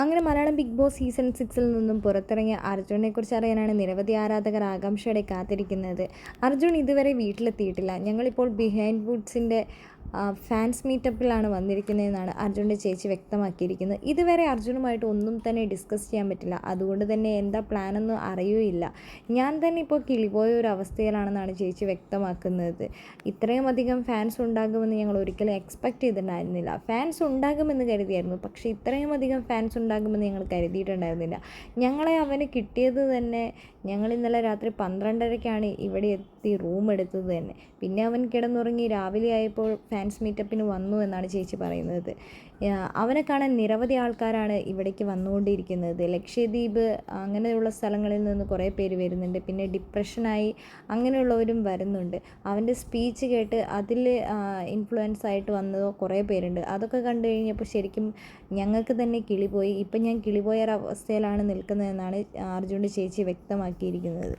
അങ്ങനെ Malayalam big boss season സിക്സിൽ നിന്നും പുറത്തിറങ്ങിയ അർജുനെക്കുറിച്ച് അറിയാനാണ് നിരവധി ആരാധകർ ആകാംക്ഷയോടെ കാത്തിരിക്കുന്നത്. അർജുൻ ഇതുവരെ വീട്ടിലെത്തിയിട്ടില്ല. ഞങ്ങളിപ്പോൾ ബിഹൈൻഡ് വുഡ്സിന്റെ ഫാൻസ് മീറ്റപ്പിലാണ് വന്നിരിക്കുന്നതെന്നാണ് അർജുന്റെ ചേച്ചി വ്യക്തമാക്കിയിരിക്കുന്നത്. ഇതുവരെ അർജുനുമായിട്ട് ഒന്നും തന്നെ ഡിസ്കസ് ചെയ്യാൻ പറ്റില്ല. അതുകൊണ്ട് തന്നെ എന്താ പ്ലാനൊന്നും അറിയുകയില്ല. ഞാൻ തന്നെ ഇപ്പോൾ കിളിപോയ ഒരു അവസ്ഥയിലാണെന്നാണ് ചേച്ചി വ്യക്തമാക്കുന്നത്. ഇത്രയും അധികം ഫാൻസ് ഉണ്ടാകുമെന്ന് ഞങ്ങൾ ഒരിക്കലും എക്സ്പെക്റ്റ് ചെയ്തിട്ടുണ്ടായിരുന്നില്ല. ഫാൻസ് ഉണ്ടാകുമെന്ന് കരുതിയായിരുന്നു. പക്ഷേ ഇത്രയും അധികം ഫാൻസ് ഉണ്ടാകുമെന്ന് ഞങ്ങൾ കരുതിയിട്ടുണ്ടായിരുന്നില്ല. ഞങ്ങളെ അവന് കിട്ടിയത് തന്നെ ഞങ്ങൾ ഇന്നലെ രാത്രി പന്ത്രണ്ടരയ്ക്കാണ് ഇവിടെ എത്തി റൂം എടുത്തത് തന്നെ. പിന്നെ അവൻ കിടന്നുറങ്ങി രാവിലെ ആയപ്പോൾ ഫാൻസ് മീറ്റപ്പിന് വന്നു എന്നാണ് ചേച്ചി പറയുന്നത്. അവനെ കാണാൻ നിരവധി ആൾക്കാരാണ് ഇവിടേക്ക് വന്നുകൊണ്ടിരിക്കുന്നത്. ലക്ഷദ്വീപ് അങ്ങനെയുള്ള സ്ഥലങ്ങളിൽ നിന്ന് കുറേ പേര് വരുന്നുണ്ട്. പിന്നെ ഡിപ്രഷനായി അങ്ങനെയുള്ളവരും വരുന്നുണ്ട്. അവന്റെ സ്പീച്ച് കേട്ട് അതിൽ ഇൻഫ്ലുവൻസ് ആയിട്ട് വന്നതോ കുറേ പേരുണ്ട്. അതൊക്കെ കണ്ടു കഴിഞ്ഞപ്പോൾ ശരിക്കും ഞങ്ങൾക്ക് തന്നെ കിളിപോയി. ഇപ്പം ഞാൻ കിളി പോയ അവസ്ഥയിലാണ് നിൽക്കുന്നതെന്നാണ് അർജുന്റെ ചേച്ചി വ്യക്തമാക്കിയിരിക്കുന്നത്.